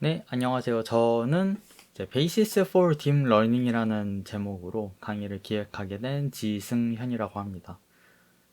네, 안녕하세요. 저는 Basis for Deep Learning이라는 제목으로 강의를 기획하게 된 지승현이라고 합니다.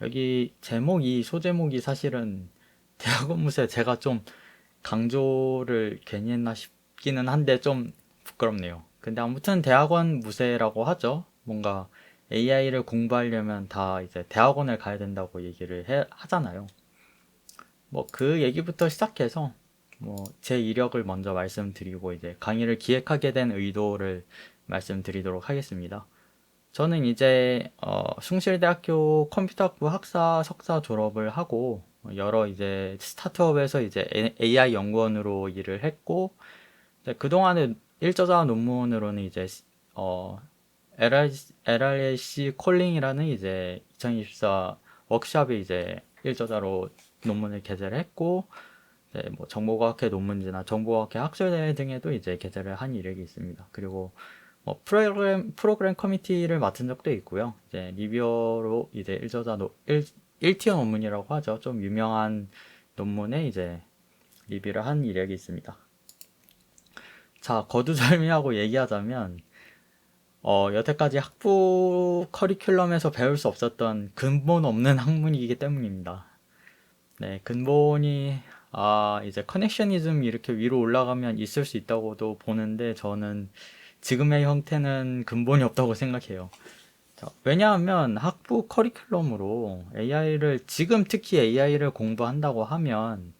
여기 제목이, 소제목이 사실은 대학원 무새 제가 좀 강조를 괜히 했나 싶기는 한데 좀 부끄럽네요. 근데 아무튼 대학원 무새라고 하죠. 뭔가 AI를 공부하려면 다 이제 대학원을 가야 된다고 얘기를 해, 하잖아요. 뭐 그 얘기부터 시작해서 뭐 제 이력을 먼저 말씀드리고 이제 강의를 기획하게 된 의도를 말씀드리도록 하겠습니다. 저는 이제 어, 숭실대학교 컴퓨터학부 학사 석사 졸업을 하고 여러 이제 스타트업에서 이제 AI 연구원으로 일을 했고 이제 그동안에 일저자 논문으로는 이제 어 LR, LRC 콜링이라는 이제 2024 워크샵에 이제 일저자로 논문을 게재를 했고 이제 뭐 정보과학회 논문지나 정보과학회 학술대회 등에도 이제 게재를 한 이력이 있습니다. 그리고 뭐 프로그램 프로그램 커미티를 맡은 적도 있고요. 이제 리뷰어로 이제 일저자 노, 1, 1티어 논문이라고 하죠. 좀 유명한 논문에 이제 리뷰를 한 이력이 있습니다. 자, 거두절미하고 얘기하자면 어, 여태까지 학부 커리큘럼에서 배울 수 없었던 근본 없는 학문이기 때문입니다. 네, 근본이 아, 이제 커넥셔니즘 이렇게 위로 올라가면 있을 수 있다고도 보는데 저는 지금의 형태는 근본이 없다고 생각해요. 자, 왜냐하면 학부 커리큘럼으로 AI를 지금 특히 AI를 공부한다고 하면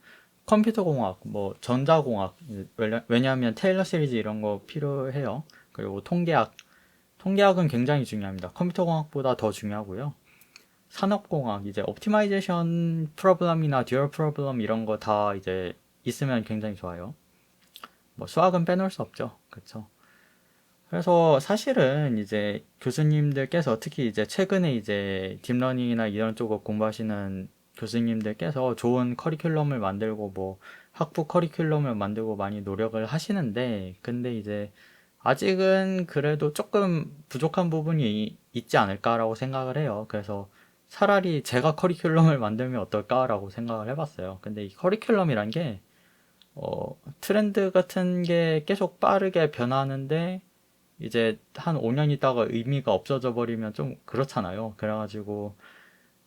컴퓨터 공학, 뭐 전자 공학 왜냐- 왜냐하면 테일러 시리즈 이런 거 필요해요. 그리고 통계학, 통계학은 굉장히 중요합니다. 컴퓨터 공학보다 더 중요하고요. 산업공학 이제 옵티마이제이션 프로블럼이나 듀얼 프로블럼 이런 거 다 이제 있으면 굉장히 좋아요. 뭐 수학은 빼놓을 수 없죠. 그렇죠? 그래서 사실은 이제 교수님들께서 특히 이제 최근에 이제 딥러닝이나 이런 쪽을 공부하시는 교수님들께서 좋은 커리큘럼을 만들고 뭐 학부 커리큘럼을 만들고 많이 노력을 하시는데 근데 이제 아직은 그래도 조금 부족한 부분이 있지 않을까라고 생각을 해요. 그래서 차라리 제가 커리큘럼을 만들면 어떨까라고 생각을 해봤어요. 근데 이 커리큘럼이란 게, 어, 트렌드 같은 게 계속 빠르게 변하는데, 이제 한 5년 있다가 의미가 없어져 버리면 좀 그렇잖아요. 그래가지고,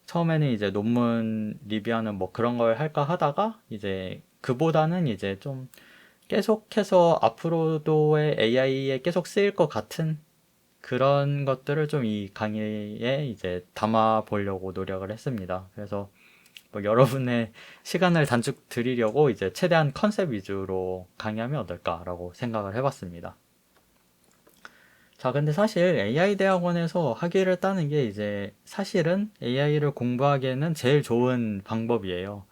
처음에는 이제 논문 리뷰하는 뭐 그런 걸 할까 하다가, 이제 그보다는 이제 좀 계속해서 앞으로도의 AI에 계속 쓰일 것 같은 그런 것들을 좀 이 강의에 이제 담아 보려고 노력을 했습니다. 그래서 뭐 여러분의 시간을 단축 드리려고 이제 최대한 컨셉 위주로 강의하면 어떨까라고 생각을 해봤습니다. 자, 근데 사실 AI 대학원에서 학위를 따는 게 이제 사실은 AI를 공부하기에는 제일 좋은 방법이에요.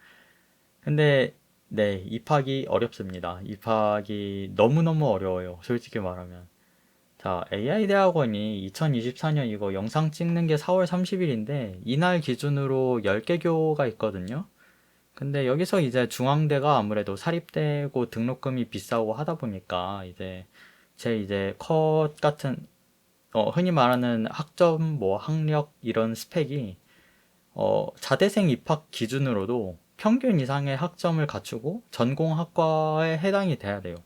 근데 네, 입학이 어렵습니다. 입학이 너무너무 어려워요. 솔직히 말하면. 자, AI 대학원이 2024년 이거 영상 찍는 게 4월 30일인데, 이날 기준으로 10개 교가 있거든요. 근데 여기서 이제 중앙대가 아무래도 사립대고 등록금이 비싸고 하다 보니까, 이제, 제 이제 컷 같은, 어, 흔히 말하는 학점, 뭐, 학력, 이런 스펙이, 어, 자대생 입학 기준으로도 평균 이상의 학점을 갖추고 전공 학과에 해당이 돼야 돼요.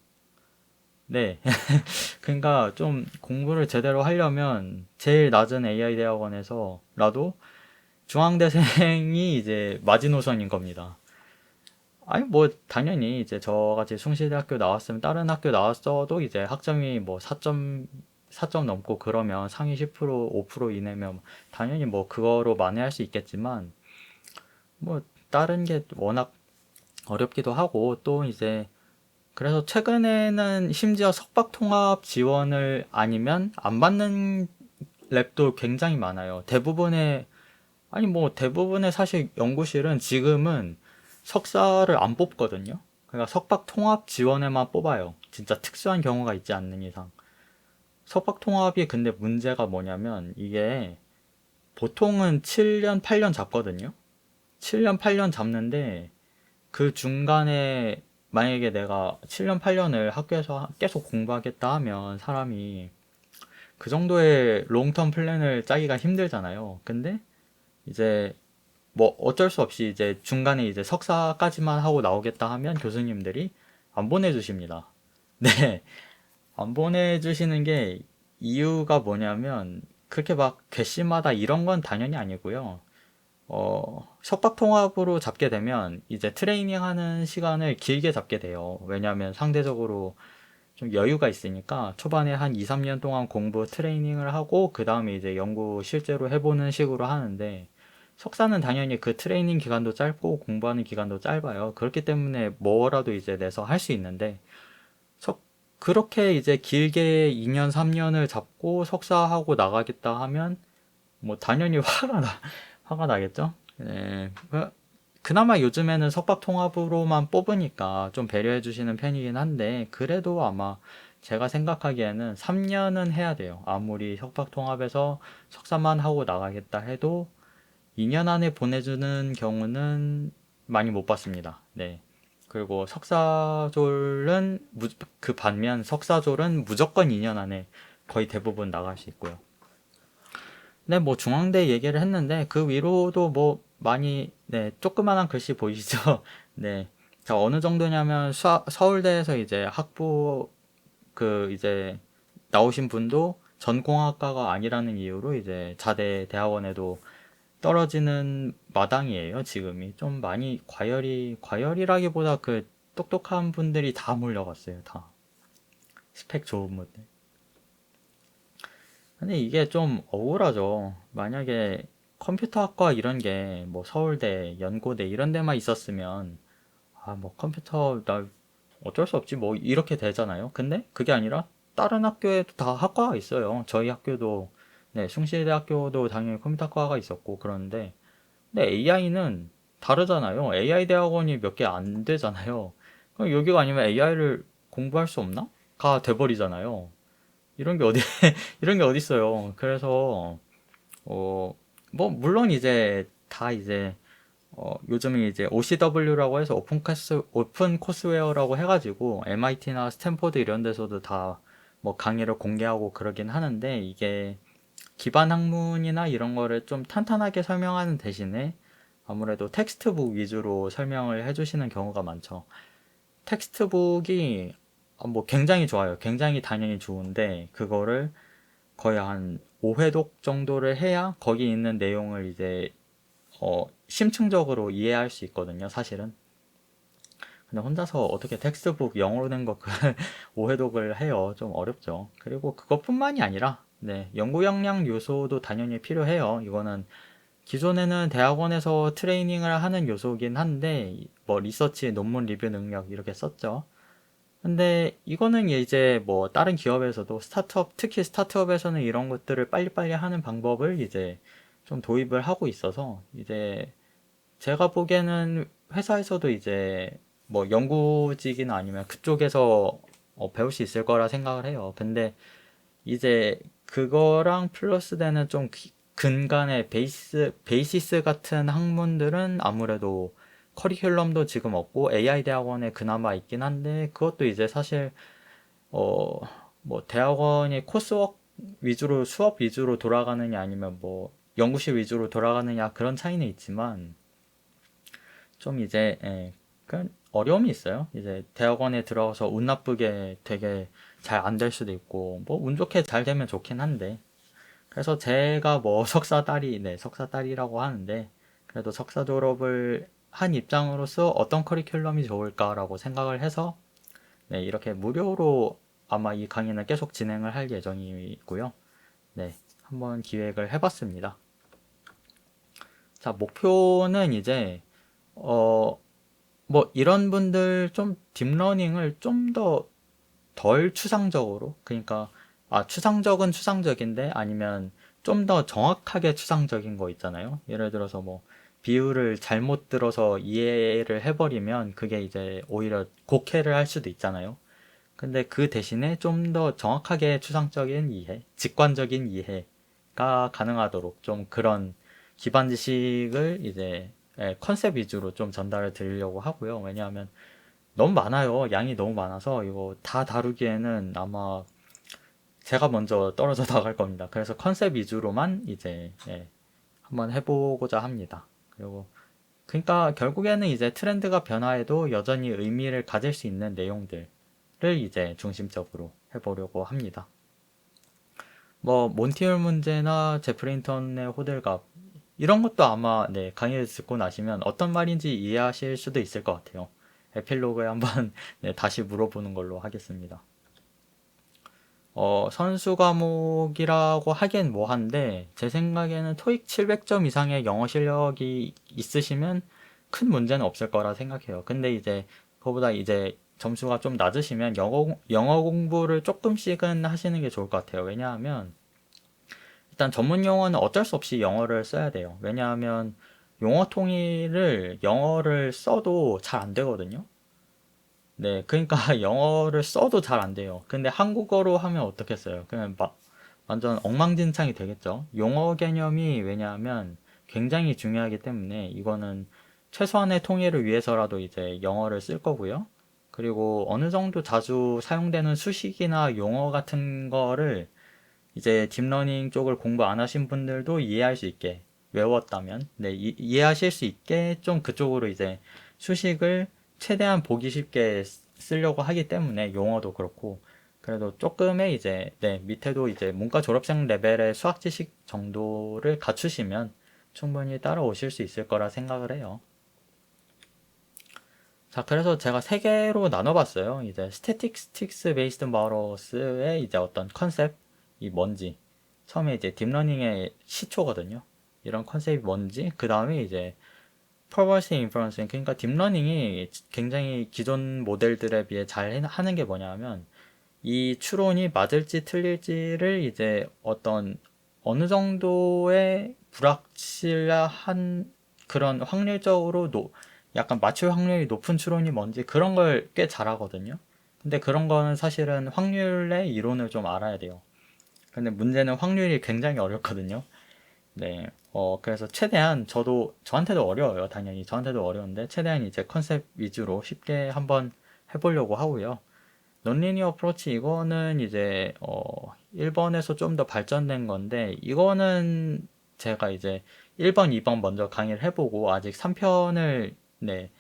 네. 그러니까 좀 공부를 제대로 하려면 제일 낮은 AI 대학원에서라도 중앙대생이 이제 마지노선인 겁니다. 아니 뭐 당연히 이제 저같이 숭실대학교 나왔으면 다른 학교 나왔어도 이제 학점이 뭐 4점 4점 넘고 그러면 상위 10% 5% 이내면 당연히 뭐 그거로 만회할 수 있겠지만 뭐 다른 게 워낙 어렵기도 하고 또 이제 그래서 최근에는 심지어 석박 통합 지원을 아니면 안 받는 랩도 굉장히 많아요. 대부분의 아니 뭐 대부분의 사실 연구실은 지금은 석사를 안 뽑거든요. 그러니까 석박 통합 지원에만 뽑아요. 진짜 특수한 경우가 있지 않는 이상. 석박 통합이 근데 문제가 뭐냐면 이게 보통은 7년, 8년 잡거든요. 7년, 8년 잡는데 그 중간에 만약에 내가 7년, 8년을 학교에서 계속 공부하겠다 하면 사람이 그 정도의 롱텀 플랜을 짜기가 힘들잖아요. 근데 이제 뭐 어쩔 수 없이 이제 중간에 이제 석사까지만 하고 나오겠다 하면 교수님들이 안 보내주십니다. 네. 안 보내주시는 게 이유가 뭐냐면 그렇게 막 괘씸하다 이런 건 당연히 아니고요. 어, 석박 통합으로 잡게 되면 이제 트레이닝 하는 시간을 길게 잡게 돼요. 왜냐하면 상대적으로 좀 여유가 있으니까 초반에 한 2, 3년 동안 공부 트레이닝을 하고 그 다음에 이제 연구 실제로 해보는 식으로 하는데 석사는 당연히 그 트레이닝 기간도 짧고 공부하는 기간도 짧아요. 그렇기 때문에 뭐라도 이제 내서 할 수 있는데 석 그렇게 이제 길게 2년, 3년을 잡고 석사하고 나가겠다 하면 뭐 당연히 화가 나 화가 나겠죠. 예. 그- 그나마 요즘에는 석박 통합으로만 뽑으니까 좀 배려해 주시는 편이긴 한데 그래도 아마 제가 생각하기에는 3년은 해야 돼요. 아무리 석박 통합에서 석사만 하고 나가겠다 해도 2년 안에 보내주는 경우는 많이 못 봤습니다. 네. 그리고 석사졸은 무- 그 반면 석사졸은 무조건 2년 안에 거의 대부분 나갈 수 있고요. 네, 뭐 중앙대 얘기를 했는데 그 위로도 뭐 많이 네, 조그만한 글씨 보이시죠? 네. 자, 어느 정도냐면 수, 서울대에서 이제 학부 그 이제 나오신 분도 전공학과가 아니라는 이유로 이제 자대 대학원에도 떨어지는 마당이에요, 지금이. 좀 많이 과열이, 과열이라기보다 그 똑똑한 분들이 다 몰려갔어요, 다. 스펙 좋은 분들. 근데 이게 좀 억울하죠. 만약에 컴퓨터학과 이런 게 뭐 서울대, 연고대 이런 데만 있었으면, 아, 뭐 컴퓨터, 나 어쩔 수 없지, 뭐 이렇게 되잖아요. 근데 그게 아니라 다른 학교에도 다 학과가 있어요. 저희 학교도, 네, 숭실대학교도 당연히 컴퓨터학과가 있었고, 그런데, 근데 AI는 다르잖아요. AI 대학원이 몇 개 안 되잖아요. 그럼 여기가 아니면 AI를 공부할 수 없나? 가 돼버리잖아요. 이런 게 어디, 이런 게 어딨어요. 그래서, 어, 뭐, 물론 이제, 다 이제, 어, 요즘은 이제 OCW라고 해서 오픈 코스, 오픈 코스웨어라고 해가지고 MIT나 스탠포드 이런 데서도 다 뭐 강의를 공개하고 그러긴 하는데 이게 기반 학문이나 이런 거를 좀 탄탄하게 설명하는 대신에 아무래도 텍스트북 위주로 설명을 해주시는 경우가 많죠. 텍스트북이 어, 뭐 굉장히 좋아요. 굉장히 당연히 좋은데 그거를 거의 한 5회독 정도를 해야 거기 있는 내용을 이제 어, 심층적으로 이해할 수 있거든요, 사실은. 근데 혼자서 어떻게 텍스트북 영어로 된거그 5회독을 해요. 좀 어렵죠. 그리고 그것뿐만이 아니라, 네, 연구 역량 요소도 당연히 필요해요. 이거는 기존에는 대학원에서 트레이닝을 하는 요소긴 한데, 뭐 리서치, 논문 리뷰 능력 이렇게 썼죠. 근데 이거는 이제 뭐 다른 기업에서도 스타트업, 특히 스타트업에서는 이런 것들을 빨리빨리 하는 방법을 이제 좀 도입을 하고 있어서 이제 제가 보기에는 회사에서도 이제 뭐 연구직이나 아니면 그쪽에서 어, 배울 수 있을 거라 생각을 해요. 근데 이제 그거랑 플러스 되는 좀 기- 근간의 베이스, 베이시스 같은 학문들은 아무래도 커리큘럼도 지금 없고 AI 대학원에 그나마 있긴 한데 그것도 이제 사실 어, 뭐 대학원이 코스웍 위주로 수업 위주로 돌아가느냐 아니면 뭐 연구실 위주로 돌아가느냐 그런 차이는 있지만 좀 이제 예, 그 어려움이 있어요. 이제 대학원에 들어가서 운 나쁘게 되게 잘 안 될 수도 있고 뭐 운 좋게 잘 되면 좋긴 한데 그래서 제가 뭐 석사 딸이 네 석사 딸이라고 하는데 그래도 석사 졸업을 한 입장으로서 어떤 커리큘럼이 좋을까라고 생각을 해서 네 이렇게 무료로 아마 이 강의는 계속 진행을 할 예정이고요. 네 한번 기획을 해봤습니다. 자 목표는 이제 어 뭐 이런 분들 좀 딥러닝을 좀 더 덜 추상적으로 그러니까 아 추상적은 추상적인데 아니면 좀 더 정확하게 추상적인 거 있잖아요. 예를 들어서 뭐 비율을 잘못 들어서 이해를 해버리면 그게 이제 오히려 곡해를 할 수도 있잖아요. 근데 그 대신에 좀 더 정확하게 추상적인 이해, 직관적인 이해가 가능하도록 좀 그런 기반 지식을 이제 예, 컨셉 위주로 좀 전달을 드리려고 하고요. 왜냐하면 너무 많아요. 양이 너무 많아서 이거 다 다루기에는 아마 제가 먼저 떨어져 나갈 겁니다. 그래서 컨셉 위주로만 이제 예, 한번 해보고자 합니다. 그리고 그러니까 결국에는 이제 트렌드가 변화해도 여전히 의미를 가질 수 있는 내용들을 이제 중심적으로 해보려고 합니다. 뭐 몬티올 문제나 제프린턴의 호들갑 이런 것도 아마 네, 강의를 듣고 나시면 어떤 말인지 이해하실 수도 있을 것 같아요. 에필로그에 한번 네, 다시 물어보는 걸로 하겠습니다. 어, 선수 과목이라고 하기엔 뭐한데 제 생각에는 토익 700점 이상의 영어 실력이 있으시면 큰 문제는 없을 거라 생각해요. 근데 이제 그거보다 이제 점수가 좀 낮으시면 영어, 영어 공부를 조금씩은 하시는 게 좋을 것 같아요. 왜냐하면 일단 전문 용어는 어쩔 수 없이 영어를 써야 돼요. 왜냐하면 용어 통일을 영어를 써도 잘 안 되거든요. 네, 그러니까 영어를 써도 잘 안 돼요. 근데 한국어로 하면 어떻겠어요? 그냥 막 완전 엉망진창이 되겠죠. 용어 개념이 왜냐하면 굉장히 중요하기 때문에 이거는 최소한의 통일을 위해서라도 이제 영어를 쓸 거고요. 그리고 어느 정도 자주 사용되는 수식이나 용어 같은 거를 이제 딥러닝 쪽을 공부 안 하신 분들도 이해할 수 있게 외웠다면, 네, 이, 이해하실 수 있게 좀 그쪽으로 이제 수식을 최대한 보기 쉽게 쓰려고 하기 때문에 용어도 그렇고, 그래도 조금의 이제, 네, 밑에도 이제 문과 졸업생 레벨의 수학 지식 정도를 갖추시면 충분히 따라오실 수 있을 거라 생각을 해요. 자, 그래서 제가 세 개로 나눠봤어요. 이제 Statistics Based Models의 이제 어떤 컨셉이 뭔지. 처음에 이제 딥러닝의 시초거든요. 이런 컨셉이 뭔지. 그 다음에 이제 Perverse Inference. 그러니까 딥러닝이 굉장히 기존 모델들에 비해 잘 하는 게 뭐냐면 이 추론이 맞을지 틀릴지를 이제 어떤 어느 정도의 불확실한 그런 확률적으로 노, 약간 맞출 확률이 높은 추론이 뭔지 그런 걸 꽤 잘하거든요. 근데 그런 거는 사실은 확률의 이론을 좀 알아야 돼요. 근데 문제는 확률이 굉장히 어렵거든요. 네. 어, 그래서 최대한 저도, 저한테도 어려워요. 당연히. 저한테도 어려운데, 최대한 이제 컨셉 위주로 쉽게 한번 해보려고 하고요. 논리니어 어프로치 이거는 이제, 어, 1번에서 좀 더 발전된 건데, 이거는 제가 이제 1번, 2번 먼저 강의를 해보고, 아직 3편을 네.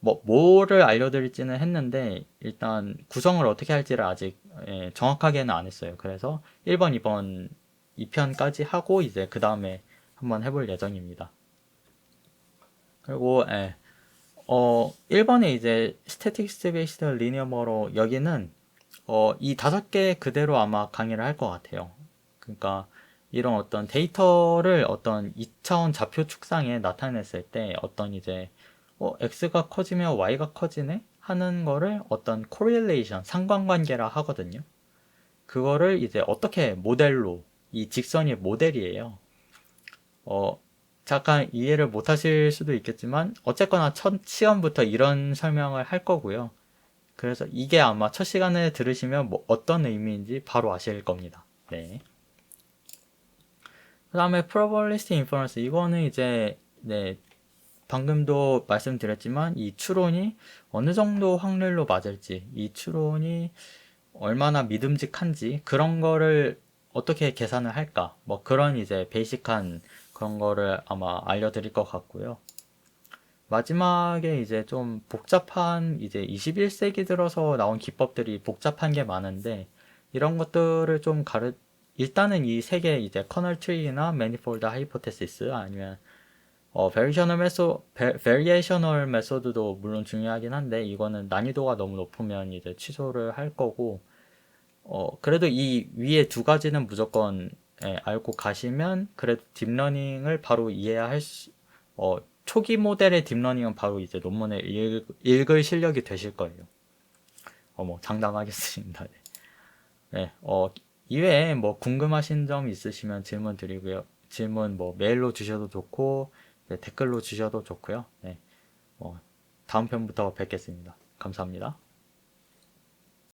뭐, 뭐를 알려드릴지는 했는데, 일단 구성을 어떻게 할지를 아직 예, 정확하게는 안 했어요. 그래서 1번, 2번, 2편까지 하고, 이제 그 다음에 한번 해볼 예정입니다. 그리고, 예, 어, 1번에 이제 Based Linear Model, 여기는, 어, 이 다섯 개 그대로 아마 강의를 할 것 같아요. 그러니까, 이런 어떤 데이터를 어떤 2차원 좌표 축상에 나타냈을 때 어떤 이제 어, x가 커지면 y가 커지네? 하는 거를 어떤 correlation, 상관관계라 하거든요. 그거를 이제 어떻게 모델로, 이 직선이 모델이에요. 어, 잠깐 이해를 못 하실 수도 있겠지만, 어쨌거나 첫 시험부터 이런 설명을 할 거고요. 그래서 이게 아마 첫 시간에 들으시면 뭐 어떤 의미인지 바로 아실 겁니다. 네. 그 다음에 probabilistic inference. 이거는 이제, 네, 방금도 말씀드렸지만 이 추론이 어느 정도 확률로 맞을지, 이 추론이 얼마나 믿음직한지 그런 거를 어떻게 계산을 할까? 뭐 그런 이제 베이직한 그런 거를 아마 알려드릴 것 같고요. 마지막에 이제 좀 복잡한 이제 21세기 들어서 나온 기법들이 복잡한 게 많은데 이런 것들을 좀 가르 일단은 이 세 개 이제 커널 트리나 매니폴드 하이포테시스 아니면 어, 베리셔널 메소, 베, 베리에이셔널 메소드도 물론 중요하긴 한데 이거는 난이도가 너무 높으면 이제 취소를 할 거고 어, 그래도 이 위에 두 가지는 무조건 예, 알고 가시면 그래도 딥러닝을 바로 이해할 수, 어, 초기 모델의 딥러닝은 바로 이제 논문을 읽, 읽을 실력이 되실 거예요. 어머, 장담하겠습니다. 네. 네, 어, 이외에 뭐 궁금하신 점 있으시면 질문 드리고요. 질문 뭐 메일로 주셔도 좋고 네, 댓글로 주셔도 좋고요. 네, 뭐 다음 편부터 뵙겠습니다. 감사합니다.